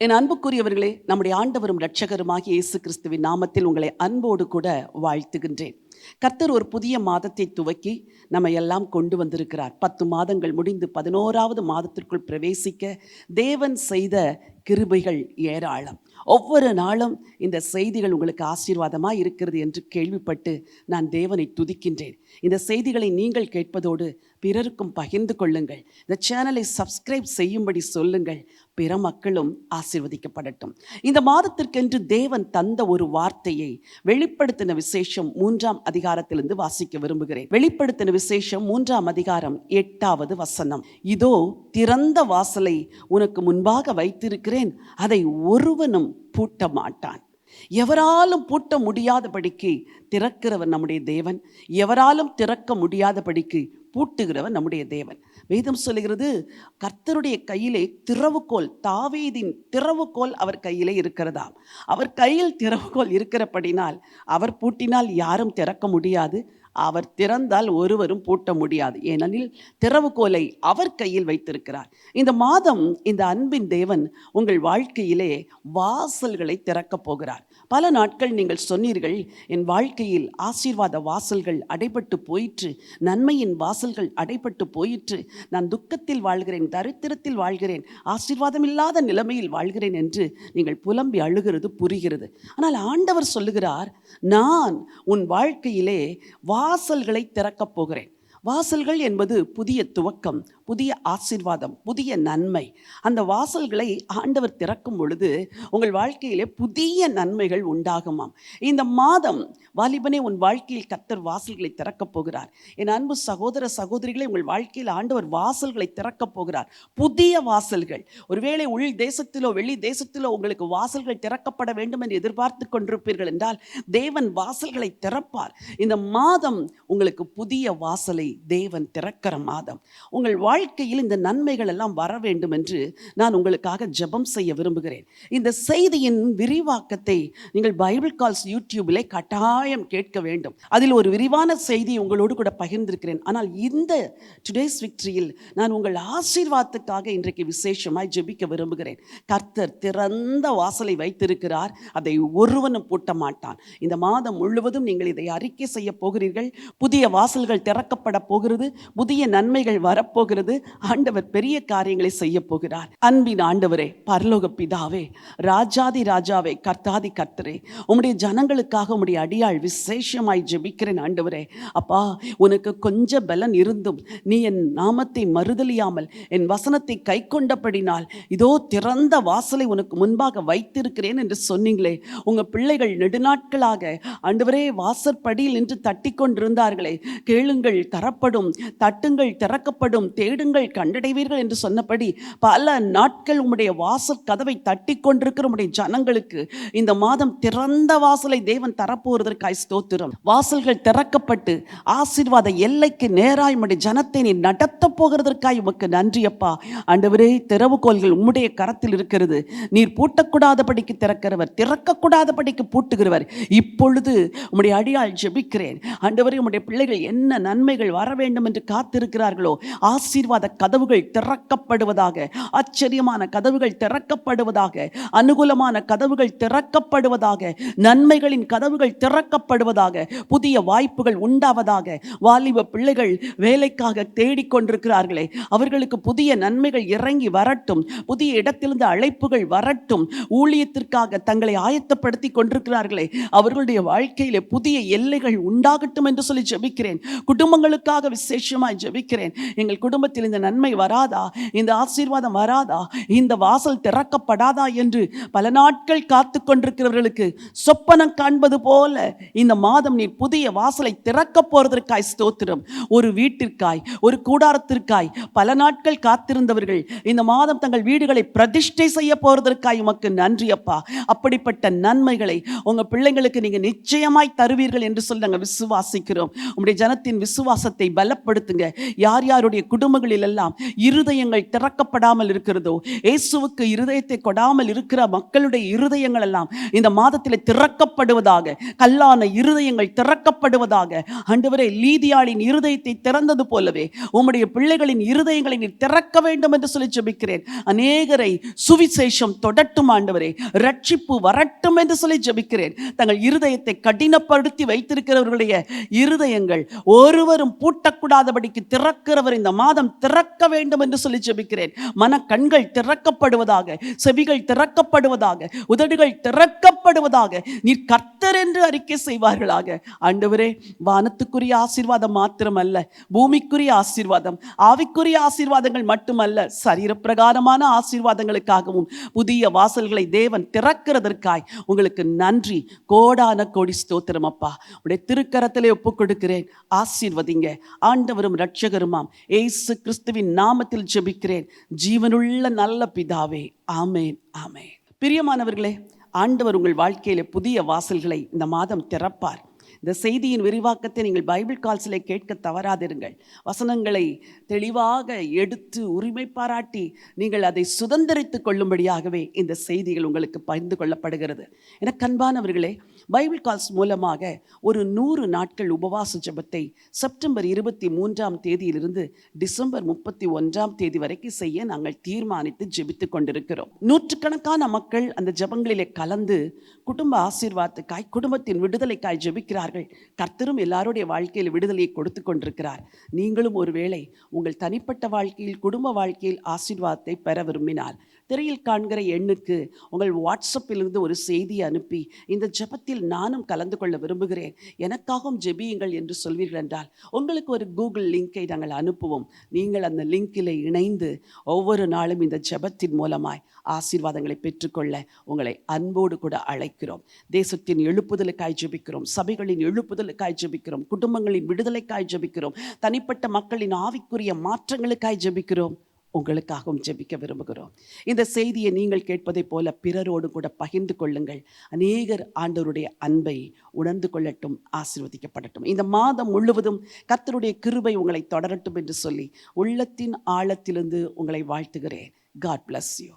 என் அன்புக்குரியவர்களே நம்முடைய ஆண்டவரும் இரட்சகருமாகிய இயேசு கிறிஸ்துவின் நாமத்தில் உங்களை அன்போடு கூட வாழ்த்துகின்றேன். கர்த்தர் ஒரு புதிய மாதத்தை துவக்கி நம்ம எல்லாம் கொண்டு வந்திருக்கிறார். பத்து மாதங்கள் முடிந்து பதினோராவது மாதத்திற்குள் பிரவேசிக்க தேவன் செய்த கிருபைகள் ஏராளம். ஒவ்வொரு நாளும் இந்த செய்திகள் உங்களுக்கு ஆசீர்வாதமாக இருக்கிறது என்று கேள்விப்பட்டு நான் தேவனை துதிக்கின்றேன். இந்த செய்திகளை நீங்கள் கேட்பதோடு பிறருக்கும் பகிர்ந்து கொள்ளுங்கள். இந்த சேனலை சப்ஸ்கிரைப் செய்யும்படி சொல்லுங்கள். பிற மக்களும் ஆசீர்வதிக்கப்படட்டும். இந்த மாதத்திற்கென்று தேவன் தந்த ஒரு வார்த்தையை வெளிப்படுத்தின விசேஷம் மூன்றாம் அதிகாரத்திலிருந்து வாசிக்க விரும்புகிறேன். வெளிப்படுத்தின விசேஷம் மூன்றாம் அதிகாரம் எட்டாவது வசனம். இதோ திறந்த வாசலை உனக்கு முன்பாக வைத்திருக்கிறேன். அதை ஒருவனும் பூட்ட மாட்டான் எவராலும் பூட்ட முடியாதபடிக்கு திறக்கிறவர் நம்முடைய தேவன். எவராலும் திறக்க முடியாதபடிக்கு பூட்டுகிறவன் நம்முடைய தேவன். வேதம் சொல்லுகிறது கர்த்தருடைய கையிலே திறவுகோல் தாவீதின் திறவுகோல் அவர் கையிலே இருக்கிறதாம். அவர் கையில் திறவுகோல் இருக்கிறபடினால் அவர் பூட்டினால் யாரும் திறக்க முடியாது. அவர் திறந்தால் ஒருவரும் பூட்ட முடியாது. ஏனெனில் திறவுகோலை அவர் கையில் வைத்திருக்கிறார். இந்த மாதம் இந்த அன்பின் தேவன் உங்கள் வாழ்க்கையிலே வாசல்களை திறக்கப் போகிறார். பல நாட்கள் நீங்கள் சொன்னீர்கள் என் வாழ்க்கையில் ஆசீர்வாத வாசல்கள் அடைபட்டு போயிற்று நன்மையின் வாசல்கள் அடைபட்டு போயிற்று நான் துக்கத்தில் வாழ்கிறேன் தரித்திரத்தில் வாழ்கிறேன் ஆசீர்வாதம் இல்லாத நிலைமையில் வாழ்கிறேன் என்று நீங்கள் புலம்பி அழுகிறது புரிகிறது. ஆனால் ஆண்டவர் சொல்லுகிறார் நான் உன் வாழ்க்கையிலே வாசல்களை திறக்கப் போகிறேன். வாசல்கள் என்பது புதிய துவக்கம் புதிய ஆசீர்வாதம் புதிய நன்மை. அந்த வாசல்களை ஆண்டவர் திறக்கும் பொழுது உங்கள் வாழ்க்கையிலே புதிய நன்மைகள் உண்டாகுமாம். இந்த மாதம் வாலிபனே உன் வாழ்க்கையில் கத்தர் வாசல்களை திறக்கப் போகிறார். என் அன்பு சகோதர சகோதரிகளே உங்கள் வாழ்க்கையில் ஆண்டவர் வாசல்களை திறக்கப் போகிறார். புதிய வாசல்கள். ஒருவேளை உள் தேசத்திலோ வெளி தேசத்திலோ உங்களுக்கு வாசல்கள் திறக்கப்பட வேண்டும் என்று எதிர்பார்த்து கொண்டிருப்பீர்கள் என்றால் தேவன் வாசல்களை திறப்பார். இந்த மாதம் உங்களுக்கு புதிய வாசலை தேவன் திறக்கிற மாதம். உங்கள் வாழ்க்கையில் இந்த நன்மைகள் எல்லாம் வர வேண்டும் என்று நான் உங்களுக்காக ஜெபம் செய்ய விரும்புகிறேன். இந்த செய்தியின் விரிவாக்கத்தை நீங்கள் பைபிள் கால்ஸ் யூடியூபிலே கட்டாயம் கேட்க வேண்டும். அதில் ஒரு விரிவான செய்தி உங்களோடு கூட பகிர்ந்திருக்கிறேன். ஆனால் இந்த டுடேஸ் விக்டரியில் நான் உங்கள் ஆசீர்வாதத்துக்காக இன்றைக்கு விசேஷமாய் ஜெபிக்க விரும்புகிறேன். கர்த்தர் திறந்த வாசலை வைத்திருக்கிறார். அதை ஒருவனும் பூட்ட மாட்டான் இந்த மாதம் முழுவதும் நீங்கள் இதை அறிக்கை செய்ய போகிறீர்கள். புதிய வாசல்கள் திறக்கப்பட போகிறது புதிய நன்மைகள் வரப்போகிறது. ஆண்டவர் பெரிய காரியங்களை செய்ய போகிறார். அன்பின் ஆண்டவரே பரலோக பிதாவே ராஜாதி ராஜாவே கர்த்தாதி கர்த்தரே உம்முடைய ஜனங்களுக்காக உம்முடைய அடியாள் விசேஷமாய் ஜெபிக்கிறேன் ஆண்டவரே. அப்பா உனக்கு கொஞ்ச பலன் இருந்தும் நீ என் நாமத்தை மறுதலியாமல் என் வசனத்தை கை கொண்டபடினால் இதோ திறந்த வாசலை உனக்கு முன்பாக வைத்திருக்கிறேன் என்று சொன்னீங்களே. உங்க பிள்ளைகள் நெடுநாட்களாக ஆண்டவரே வாசற்படியில் நின்று தட்டி கொண்டிருந்தார்களே கேளுங்கள் தர தரப்படும் தட்டுங்கள் திறக்கப்படும் தேடுங்கள் கண்டடைவீர்கள் என்று சொன்னபடி பல நாட்கள் உம்முடைய வாசல் கதவை தட்டி கொண்டிருக்கிற உம்முடைய ஜனங்களுக்கு இந்த மாதம் திறந்த வாசலை தேவன் தரப்போவதற்காய் ஸ்தோத்திரம். வாசல்கள் திறக்கப்பட்டு ஆசீர்வாத எல்லைக்கு நேராய் உம்முடைய ஜனத்தை நீ நடத்த போகிறதற்காய் உமக்கு நன்றி அப்பா. ஆண்டவரே திறவுகோல்கள் உம்முடைய கரத்தில் இருக்கிறது. நீர் பூட்டக்கூடாதபடிக்கு திறக்கிறவர் திறக்கக்கூடாதபடிக்கு பூட்டுகிறவர். இப்பொழுது உம்முடைய அடியால் ஜெபிக்கிறேன். ஆண்டவரே உம்முடைய பிள்ளைகள் என்ன நன்மைகள் வர வேண்டும் என்று காத்திருக்கிறார்களோ? ஆசீர்வாத கதவுகள் திறக்கப்படுவதாக ஆச்சரியமான கதவுகள் திறக்கப்படுவதாக அனுகூலமான கதவுகள் திறக்கப்படுவதாக நன்மைகளின் கதவுகள் திறக்கப்படுவதாக புதிய வாய்ப்புகள் உண்டாவதாக வாலிப பிள்ளைகள் வேலைக்காக தேடிக்கொண்டிருக்கிறார்களே அவர்களுக்கு புதிய நன்மைகள் இறங்கி வரட்டும் புதிய இடத்திலிருந்து அழைப்புகள் வரட்டும் ஊழியத்திற்காக தங்களை ஆயத்தப்படுத்தி கொண்டிருக்கிறார்களே அவர்களுடைய வாழ்க்கையிலே புதிய எல்லைகள் உண்டாகட்டும் என்று சொல்லி ஜெபிக்கிறேன். குடும்பங்களுக்காக விசேஷமாக ஜெபிக்கிறேன். எங்கள் குடும்பத்தில் இந்த நன்மை வராதா? இந்த ஆசீர்வாதம் வராதா? இந்த வாசல் திறக்கப்படாதா என்று பல நாட்கள் காத்து கொண்டிருக்கிறவர்களுக்கு சொப்பனம் காண்பது போல இந்த மாதம் நீ புதிய வாசலை திறக்க போறதற்காய் ஸ்தோத்திரம். ஒரு வீட்டிற்காய் ஒரு கூடாரத்திற்காய் பல நாட்கள் காத்திருந்தவர்கள் இந்த மாதம் தங்கள் வீடுகளை பிரதிஷ்டை செய்ய போறதற்காய் உமக்கு நன்றி அப்பா. அப்படிப்பட்ட நன்மைகளை உங்க பிள்ளைங்களுக்கு நீங்க நிச்சயமாய் தருவீர்கள் என்று சொல்லி நாங்கள் விசுவாசிக்கிறோம். உங்களுடைய ஜனத்தின் விசுவாசத்தை விசுவாசத்தை பலப்படுத்துங்க. யார் யாருடைய குடும்பங்களில் எல்லாம் இருதயங்கள் திறக்கப்படாமல் இருக்கிறதோ இயேசுவுக்கு இருதயத்தை கொடாமல் இருக்கிற மக்களுடைய இருதயங்கள் எல்லாம் இந்த மாதத்தில் திறக்கப்படுவதாக கல்லான இருதயங்கள் திறக்கப்படுவதாக ஆண்டவரே லீதியாளின் இருதயத்தை திறந்தது போலவே உம்முடைய பிள்ளைகளின் இருதயங்களை நீ திறக்க வேண்டும் என்று சொல்லி ஜெபிக்கிறேன். அநேகரை சுவிசேஷம் தொடட்டும் ஆண்டவரே ரட்சிப்பு வரட்டும் என்று சொல்லி ஜெபிக்கிறேன். தங்கள் இருதயத்தை கடினப்படுத்தி வைத்திருக்கிறவர்களுடைய இருதயங்கள் ஒருவரும் பூட்டக்கூடாதபடிக்கு திறக்கிறவர் இந்த மாதம் திறக்க வேண்டும் என்று சொல்லி ஜெபிக்கிறேன். மன கண்கள் திறக்கப்படுவதாக செவிகள் திறக்கப்படுவதாக உதடுகள் திறக்கப்படுவதாக நீர் கர்த்தர் என்று அறிக்கை செய்வார்களாக. ஆண்டவரே வானத்துக்குரிய ஆசீர்வாதம் மாத்திரமல்ல பூமிக்குரிய ஆசீர்வாதம் ஆவிக்குரிய ஆசீர்வாதங்கள் மட்டுமல்ல சரீரப்பிரகாரமான ஆசீர்வாதங்களுக்காகவும் புதிய வாசல்களை தேவன் திறக்கிறதற்காய் உங்களுக்கு நன்றி. கோடான கோடி ஸ்தோத்திரம் அப்பா. உடைய திருக்கரத்திலே ஒப்புக் கொடுக்கிறேன் ஆசீர்வதிங்க. ஆண்டவரும் ரட்சகருமாம் ஏசு கிறிஸ்துவின் நாமத்தில் ஜெபிக்கிறேன். ஜீவனுள்ள நல்ல பிதாவே. ஆமேன் ஆமேன். பிரியமானவர்களே ஆண்டவர் உங்கள் வாழ்க்கையில புதிய வாசல்களை இந்த மாதம் திறப்பார். இந்த செய்தியின் விரிவாக்கத்தை நீங்கள் பைபிள் கால்ஸில் கேட்க தவறாதிருங்கள். வசனங்களை தெளிவாக எடுத்து உரிமை பாராட்டி நீங்கள் அதை சுதந்திரித்து கொள்ளும்படியாகவே இந்த செய்திகள் உங்களுக்கு பகிர்ந்து கொள்ளப்படுகிறது. என கண்பானவர்களே பைபிள் கால்ஸ் மூலமாக ஒரு நூறு நாட்கள் உபவாச ஜபத்தை செப்டம்பர் இருபத்தி மூன்றாம் தேதியிலிருந்து டிசம்பர் முப்பத்தி ஒன்றாம் தேதி வரைக்கும் செய்ய நாங்கள் தீர்மானித்து ஜெபித்து கொண்டிருக்கிறோம். நூற்றுக்கணக்கான மக்கள் அந்த ஜபங்களிலே கலந்து குடும்ப ஆசீர்வாதத்துக்காய் குடும்பத்தின் விடுதலைக்காய் ஜெபிக்கிறார் ஜெபிக்கிறார்கள் கர்த்தரும் எல்லாருடைய வாழ்க்கையில் விடுதலையை கொடுத்து கொண்டிருக்கிறார். நீங்களும் ஒருவேளை உங்கள் தனிப்பட்ட வாழ்க்கையில் குடும்ப வாழ்க்கையில் ஆசீர்வாதத்தை பெற விரும்பினார் திரையில் காண்கிற எண்ணுக்கு உங்கள் வாட்ஸ்அப்பிலிருந்து ஒரு செய்தி அனுப்பி இந்த ஜெபத்தில் நானும் கலந்து கொள்ள விரும்புகிறேன். எனக்காகவும் ஜெபியுங்கள் என்று சொல்வீர்கள் என்றால் உங்களுக்கு ஒரு கூகுள் லிங்கை நாங்கள் அனுப்புவோம். நீங்கள் அந்த லிங்கில் இணைந்து ஒவ்வொரு நாளும் இந்த ஜெபத்தின் மூலமாய் ஆசீர்வாதங்களை பெற்றுக்கொள்ள உங்களை அன்போடு கூட அழைக்கிறோம். தேசத்தின் எழுப்புதலுக்காய் ஜெபிக்கிறோம் சபைகளின் எழுப்புதலுக்காய் ஜெபிக்கிறோம் குடும்பங்களின் விடுதலைக்காய் ஜெபிக்கிறோம் தனிப்பட்ட மக்களின் ஆவிக்குரிய மாற்றங்களுக்காய் ஜெபிக்கிறோம். உங்களுக்காகவும் ஜெபிக்க விரும்புகிறோம். இந்த செய்தியை நீங்கள் கேட்பதைப் போல பிறரோடு கூட பகிர்ந்து கொள்ளுங்கள். அநேகர் ஆண்டவருடைய அன்பை உணர்ந்து கொள்ளட்டும் ஆசீர்வதிக்கப்படட்டும். இந்த மாதம் முழுவதும் கர்த்தருடைய கிருபை உங்களை தொடரட்டும் என்று சொல்லி உள்ளத்தின் ஆழத்திலிருந்து உங்களை வாழ்த்துகிறேன். God bless you